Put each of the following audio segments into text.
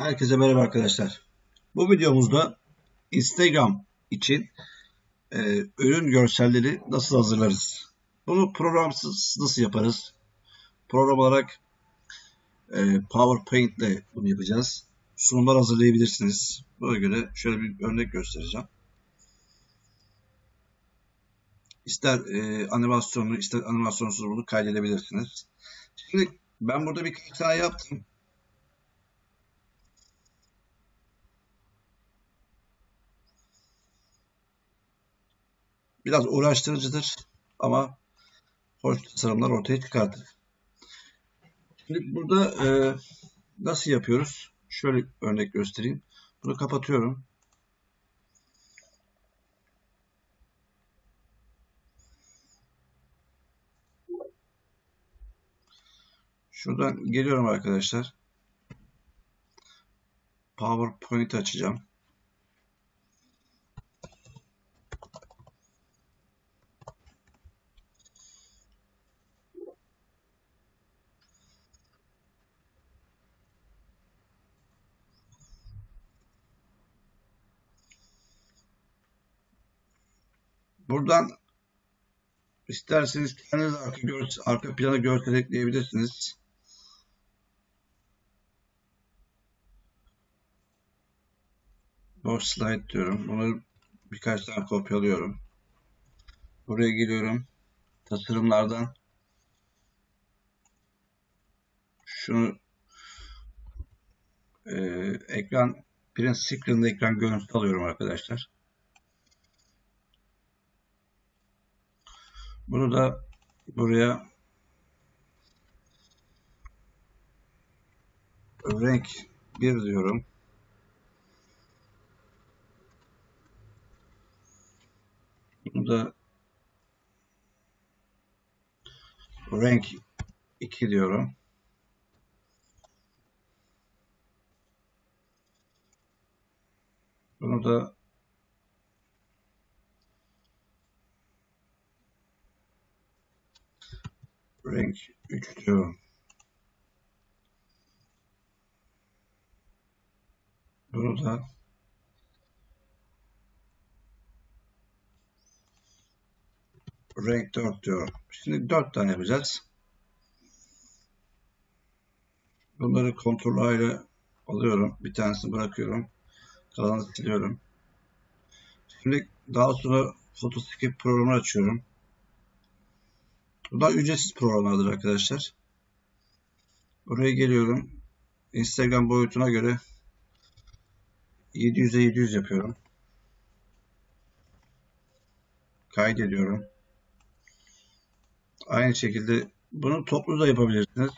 Herkese merhaba arkadaşlar. Bu videomuzda Instagram için e, ürün görselleri nasıl hazırlarız? Bunu programsız nasıl yaparız? Program olarak e, PowerPoint ile bunu yapacağız. Sunumlar hazırlayabilirsiniz. Buna göre şöyle bir örnek göstereceğim. İster e, animasyonlu ister animasyonsuz bunu kaydedebilirsiniz. Şimdi ben burada bir hata yaptım. Biraz uğraştırıcıdır ama hoş tasarımlar ortaya çıkartır. Şimdi burada e, nasıl yapıyoruz? Şöyle örnek göstereyim. Bunu kapatıyorum. Şuradan geliyorum arkadaşlar. PowerPoint açacağım. Buradan isterseniz kendiniz arka, arka plana görsel ekleyebilirsiniz. Boş slide diyorum. Bunu birkaç tane kopyalıyorum. Buraya geliyorum. Tasarımlardan şunu e, ekran print screen'de ekran görüntüsü alıyorum arkadaşlar. Bunu da buraya renk 1 diyorum. Bunu da renk 2 diyorum. Bunu da renk 3 diyorum. Bunu da renk 4 diyorum. Şimdi 4 tane yapacağız. Bunları kontrol ayrı alıyorum. Bir tanesini bırakıyorum. Kalanı siliyorum. Şimdi daha sonra Photoskip programı açıyorum. Bu da ücretsiz programlardır arkadaşlar. Buraya geliyorum. Instagram boyutuna göre 700'e 700 yapıyorum. Kaydediyorum. Aynı şekilde bunu toplu da yapabilirsiniz.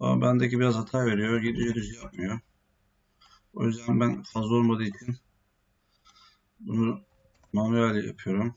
Ama bendeki biraz hata veriyor. 700 yapmıyor. O yüzden ben fazla olmadığı için bunu manuel yapıyorum.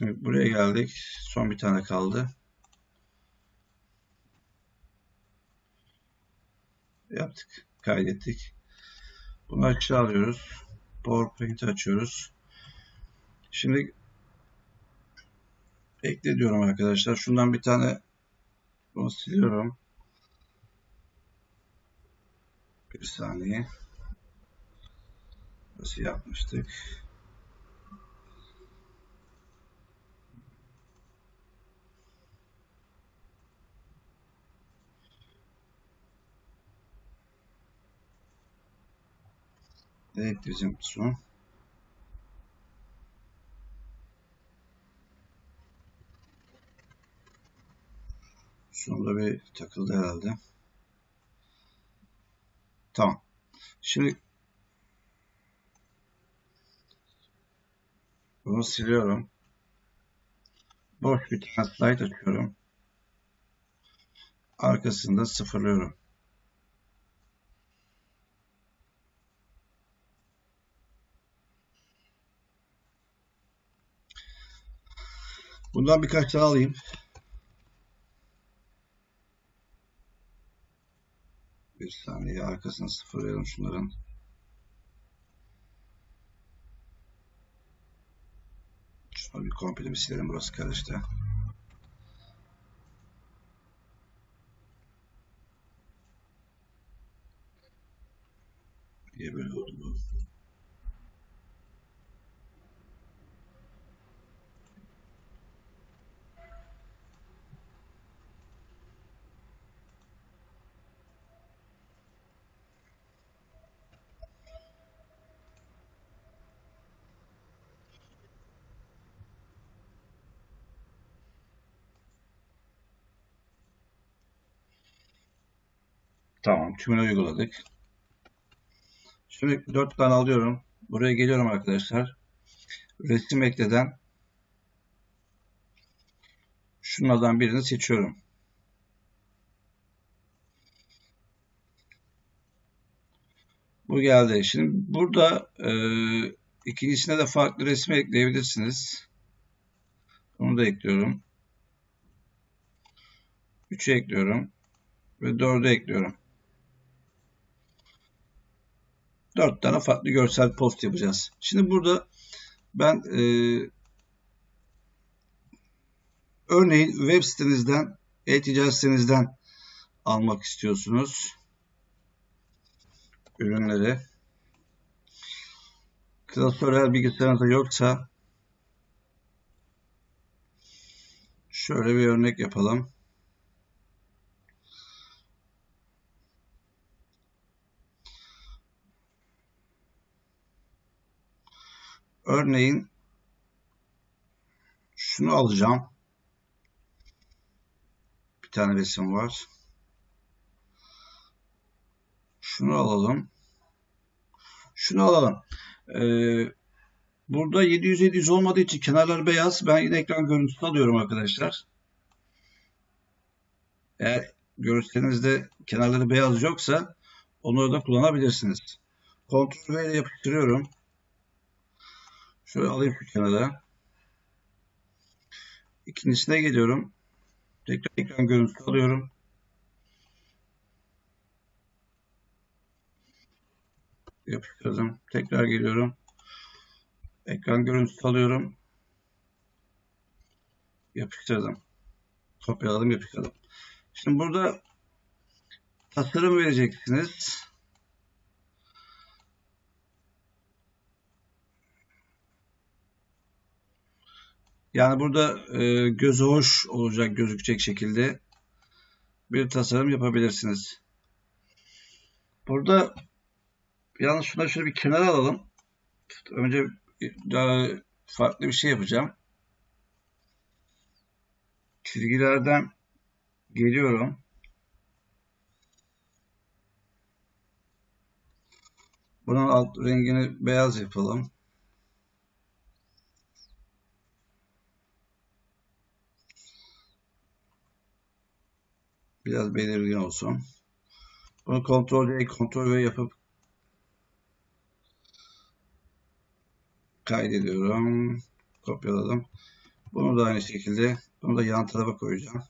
Şimdi buraya geldik. Son bir tane kaldı. Yaptık. Kaydettik. Bunu aşağı alıyoruz. PowerPoint'i açıyoruz. Şimdi ekle diyorum arkadaşlar. Şundan bir tane bunu siliyorum. Bir saniye. Nasıl yapmıştık? Evet bizim son. Sonunda bir takıldı herhalde. Tamam. Şimdi bunu siliyorum. Boş bir tane slide açıyorum. Arkasında sıfırlıyorum. Bundan birkaç tane alayım. Bir saniye arkasını sıfırlayalım şunların. Şunu bir komple bir silelim burası karıştı. Niye böyle oldu? Tamam. Tümünü uyguladık. Şimdi 4 tane alıyorum. Buraya geliyorum arkadaşlar. Resim ekleden şunlardan birini seçiyorum. Bu geldi. Şimdi burada e, ikincisine de farklı resim ekleyebilirsiniz. Bunu da ekliyorum. 3'ü ekliyorum. Ve 4'ü ekliyorum. 4 tane farklı görsel post yapacağız. Şimdi burada ben e, örneğin web sitenizden, e-ticaret sitenizden almak istiyorsunuz ürünleri. Klasörel bilgisayarınızda yoksa şöyle bir örnek yapalım. Örneğin şunu alacağım. Bir tane resim var. Şunu alalım. Şunu alalım. Ee, burada 700-700 olmadığı için kenarlar beyaz. Ben yine ekran görüntüsü alıyorum arkadaşlar. Eğer görselerinizde kenarları beyaz yoksa onu da kullanabilirsiniz. Ctrl V ile yapıştırıyorum. Şöyle alayım şu kenara. İkincisine geliyorum. Tekrar ekran görüntüsü alıyorum. Yapıştırdım. Tekrar geliyorum. Ekran görüntüsü alıyorum. Yapıştırdım. Kopyaladım, yapıştırdım. Şimdi burada tasarım vereceksiniz. Yani burada e, gözü hoş olacak gözükecek şekilde bir tasarım yapabilirsiniz. Burada yalnız şuna şöyle bir kenara alalım. Önce daha farklı bir şey yapacağım. Çizgilerden geliyorum. Bunun alt rengini beyaz yapalım. Biraz belirgin olsun. Bunu kontrol C, kontrol V yapıp kaydediyorum. Kopyaladım. Bunu da aynı şekilde bunu da yan tarafa koyacağım.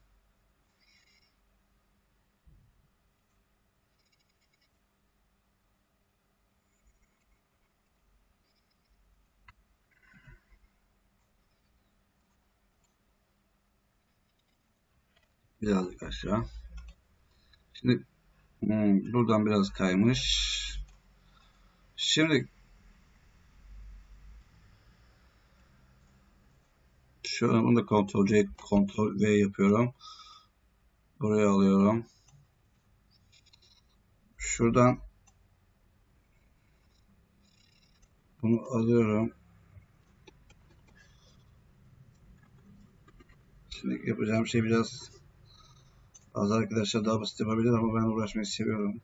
Birazcık aşağı. Şimdi hmm, buradan biraz kaymış. Şimdi şu an bunu da Ctrl C, Ctrl V yapıyorum. Buraya alıyorum. Şuradan bunu alıyorum. Şimdi yapacağım şey biraz bazı arkadaşlar daha basit yapabilir ama ben uğraşmayı seviyorum.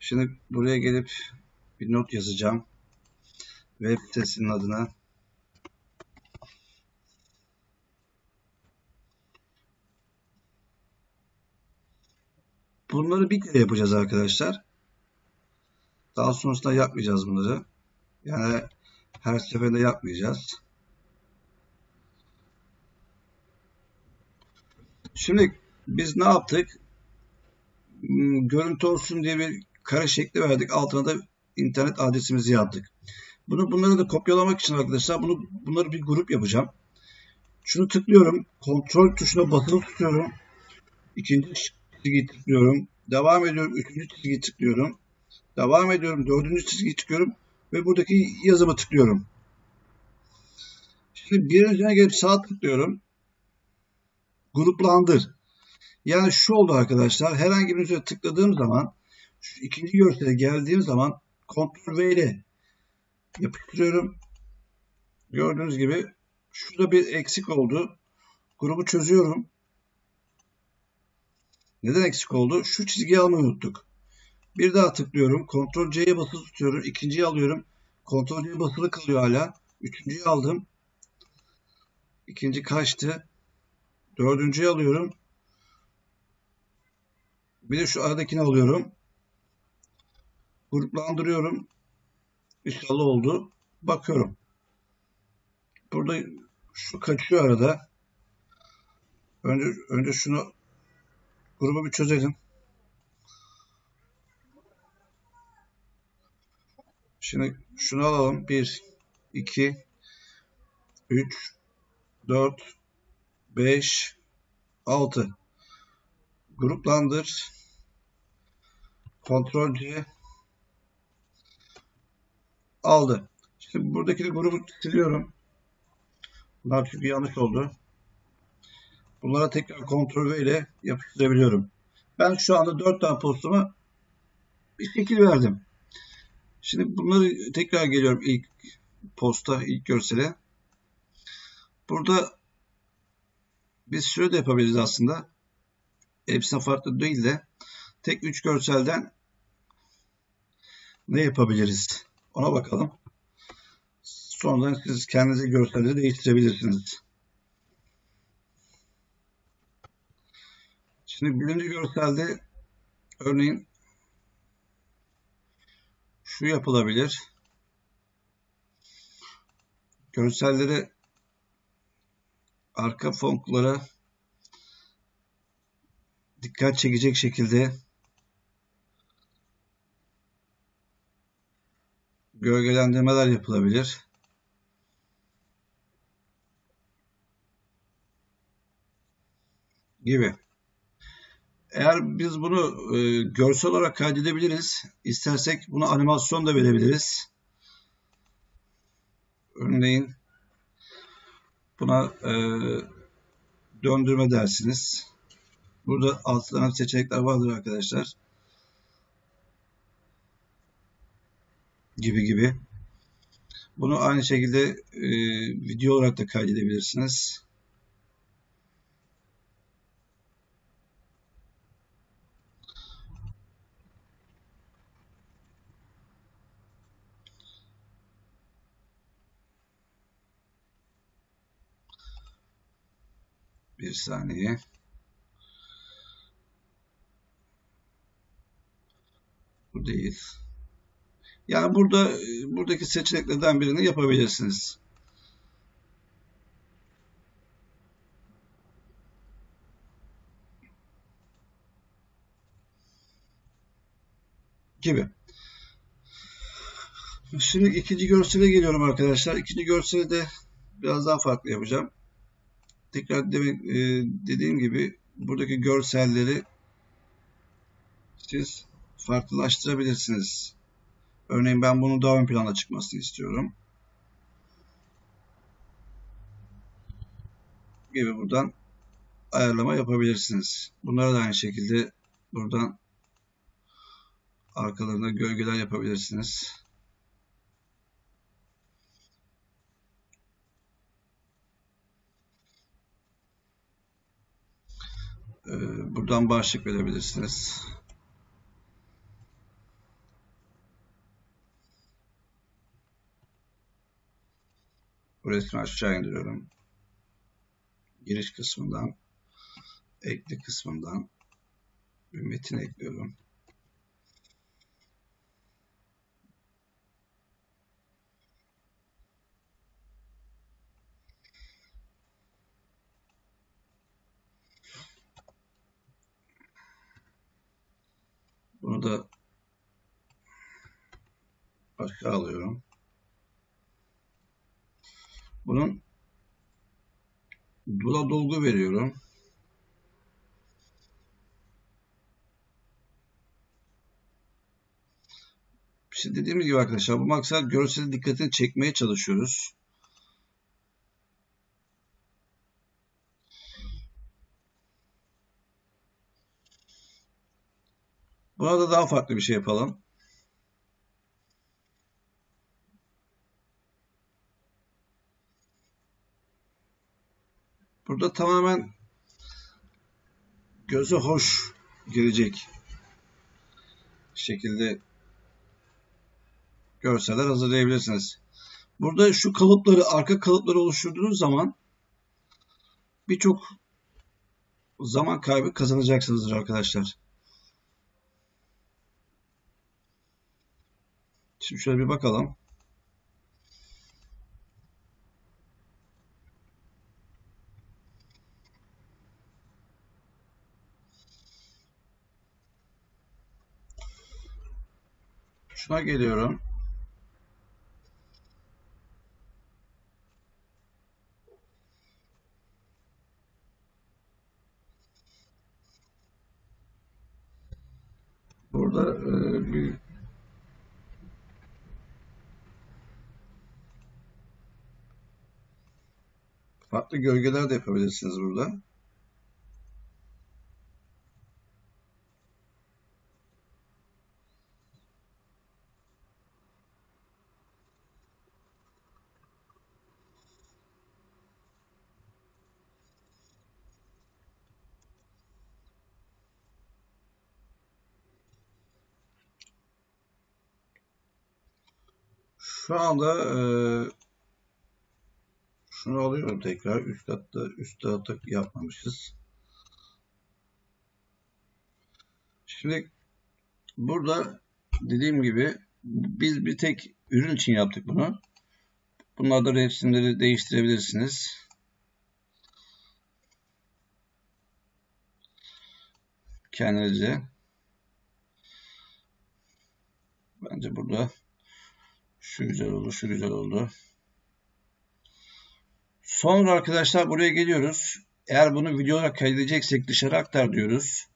Şimdi buraya gelip bir not yazacağım. Web sitesinin adına. Bunları bir kere yapacağız arkadaşlar. Daha sonrasında yapmayacağız bunları. Yani her seferinde yapmayacağız. Şimdi biz ne yaptık? Hmm, görüntü olsun diye bir kare şekli verdik. Altına da internet adresimizi yazdık. Bunu bunları da kopyalamak için arkadaşlar bunu bunları bir grup yapacağım. Şunu tıklıyorum. Kontrol tuşuna basılı tutuyorum. İkinci çizgiyi tıklıyorum. Devam ediyorum. Üçüncü çizgiyi tıklıyorum. Devam ediyorum. Dördüncü çizgiyi tıklıyorum. Ve buradaki yazımı tıklıyorum. Şimdi bir üzerine gelip sağ tıklıyorum. Gruplandır. Yani şu oldu arkadaşlar. Herhangi bir üzerine tıkladığım zaman şu ikinci görsele geldiğim zaman Ctrl V ile yapıştırıyorum. Gördüğünüz gibi şurada bir eksik oldu. Grubu çözüyorum. Neden eksik oldu? Şu çizgiyi almayı unuttuk. Bir daha tıklıyorum. Ctrl C'ye basılı tutuyorum. İkinciyi alıyorum. Ctrl C basılı kalıyor hala. Üçüncüyü aldım. İkinci kaçtı. Dördüncüyü alıyorum. Bir de şu aradakini alıyorum. Gruplandırıyorum. İnşallah oldu. Bakıyorum. Burada şu kaçıyor arada. Önce önce şunu grubu bir çözelim. Şimdi şunu alalım. 1 2 3 4 5 6 gruplandır kontrol C aldı. Şimdi buradaki grubu siliyorum. Bunlar çünkü yanlış oldu. Bunlara tekrar kontrol V ile yapıştırabiliyorum. Ben şu anda 4 tane postuma bir şekil verdim. Şimdi bunları tekrar geliyorum ilk posta, ilk görsele. Burada biz şöyle de yapabiliriz aslında. Hepsine farklı değil de tek 3 görselden ne yapabiliriz? Ona bakalım. Sonradan siz kendinize görselleri değiştirebilirsiniz. Şimdi birinci görselde örneğin şu yapılabilir. Görselleri arka fonklara dikkat çekecek şekilde gölgelendirmeler yapılabilir. Gibi. Eğer biz bunu e, görsel olarak kaydedebiliriz. İstersek bunu animasyon da verebiliriz. Örneğin buna e, döndürme dersiniz. Burada altlarına seçenekler vardır arkadaşlar. Gibi gibi. Bunu aynı şekilde e, video olarak da kaydedebilirsiniz. Bir saniye. Bu değil. Yani burada buradaki seçeneklerden birini yapabilirsiniz. Gibi. Şimdi ikinci görsele geliyorum arkadaşlar. İkinci görseli de biraz daha farklı yapacağım tekrar demek e, dediğim gibi buradaki görselleri siz farklılaştırabilirsiniz. Örneğin ben bunu daha ön plana çıkmasını istiyorum. Gibi buradan ayarlama yapabilirsiniz. Bunlara da aynı şekilde buradan arkalarında gölgeler yapabilirsiniz. Buradan başlık verebilirsiniz. Bu resmi aşağı indiriyorum. Giriş kısmından ekli kısmından bir metin ekliyorum. Burada başka alıyorum. Bunun dula dolgu veriyorum. İşte dediğimiz gibi arkadaşlar bu maksat görsel dikkatini çekmeye çalışıyoruz. Burada daha farklı bir şey yapalım. Burada tamamen göze hoş gelecek şekilde görseller hazırlayabilirsiniz. Burada şu kalıpları, arka kalıpları oluşturduğunuz zaman birçok zaman kaybı kazanacaksınızdır arkadaşlar. Şimdi şöyle bir bakalım. Şuna geliyorum. Burada e, bir farklı gölgeler de yapabilirsiniz burada. Şu anda e, şunu alıyorum tekrar. Üst katta üst tarafta yapmamışız. Şimdi burada dediğim gibi biz bir tek ürün için yaptık bunu. Bunlarda resimleri değiştirebilirsiniz. Kendinize. Bence burada şu güzel oldu, şu güzel oldu. Sonra arkadaşlar buraya geliyoruz. Eğer bunu video olarak kaydedeceksek dışarı aktar diyoruz.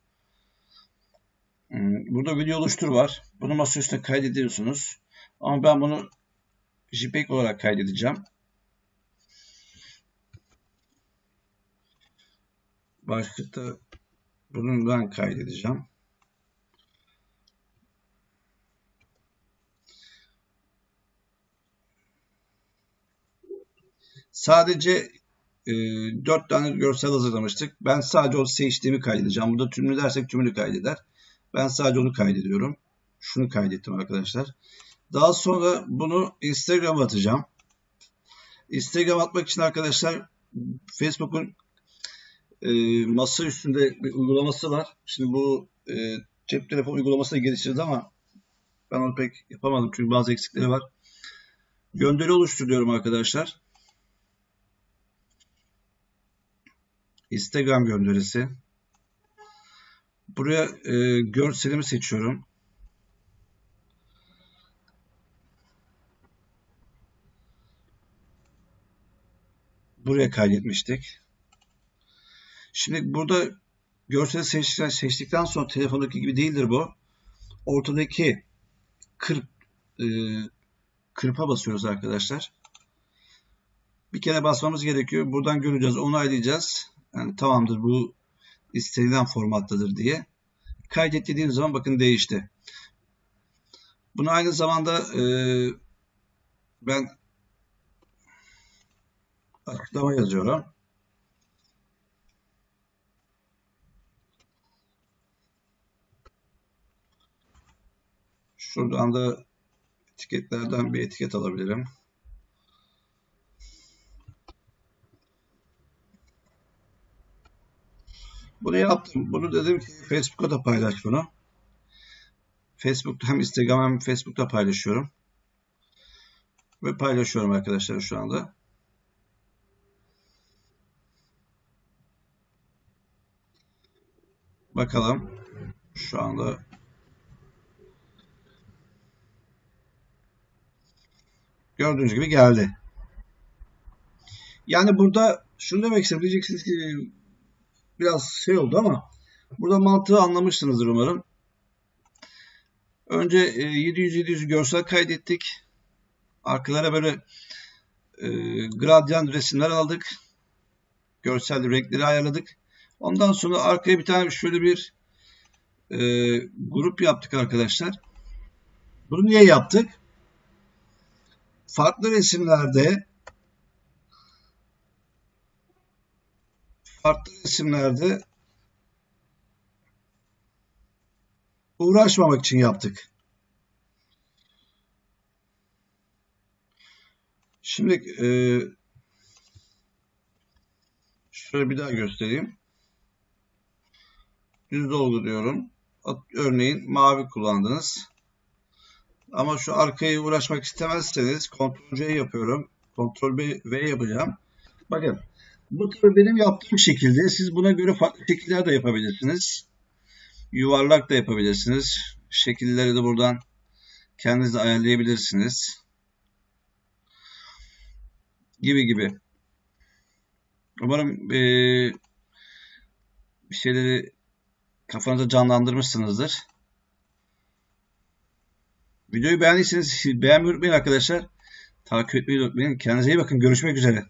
Hmm, burada video oluştur var. Bunu masa üstüne kaydediyorsunuz. Ama ben bunu JPEG olarak kaydedeceğim. Başlıkta bundan kaydedeceğim. Sadece e, 4 tane görsel hazırlamıştık. Ben sadece o seçtiğimi kaydedeceğim. Burada tümünü dersek tümünü kaydeder. Ben sadece onu kaydediyorum. Şunu kaydettim arkadaşlar. Daha sonra bunu Instagram'a atacağım. Instagram atmak için arkadaşlar Facebook'un e, masa üstünde bir uygulaması var. Şimdi bu e, cep telefon uygulamasını geliştirdi ama ben onu pek yapamadım çünkü bazı eksikleri var. Gönderi oluşturuyorum arkadaşlar. Instagram gönderisi. Buraya e, görselimi seçiyorum. Buraya kaydetmiştik. Şimdi burada görseli seçtikten, seçtikten sonra telefondaki gibi değildir bu. Ortadaki kırp, e, kırpa basıyoruz arkadaşlar. Bir kere basmamız gerekiyor. Buradan göreceğiz, onaylayacağız. Yani tamamdır bu istenilen formattadır diye. Kaydet dediğiniz zaman bakın değişti. Bunu aynı zamanda e, ben açıklama yazıyorum. Şuradan da etiketlerden bir etiket alabilirim. Bunu yaptım. Bunu dedim ki Facebook'a da paylaş bunu. Facebook'ta hem Instagram hem Facebook'ta paylaşıyorum. Ve paylaşıyorum arkadaşlar şu anda. Bakalım. Şu anda gördüğünüz gibi geldi. Yani burada şunu demek istedim. Diyeceksiniz ki biraz şey oldu ama burada mantığı anlamışsınızdır umarım. Önce e, 700-700 görsel kaydettik. Arkalara böyle e, gradyan resimler aldık. Görsel renkleri ayarladık. Ondan sonra arkaya bir tane şöyle bir e, grup yaptık arkadaşlar. Bunu niye yaptık? Farklı resimlerde farklı resimlerde uğraşmamak için yaptık. Şimdi e, şöyle bir daha göstereyim. Düz dolgu diyorum. Örneğin mavi kullandınız. Ama şu arkayı uğraşmak istemezseniz Ctrl C yapıyorum. Ctrl B V yapacağım. Bakın bu tabi benim yaptığım şekilde siz buna göre farklı şekiller de yapabilirsiniz. Yuvarlak da yapabilirsiniz. Şekilleri de buradan kendiniz de ayarlayabilirsiniz. Gibi gibi. Umarım ee, bir şeyleri kafanızda canlandırmışsınızdır. Videoyu beğendiyseniz beğenmeyi unutmayın arkadaşlar. Takip etmeyi unutmayın. Kendinize iyi bakın. Görüşmek üzere.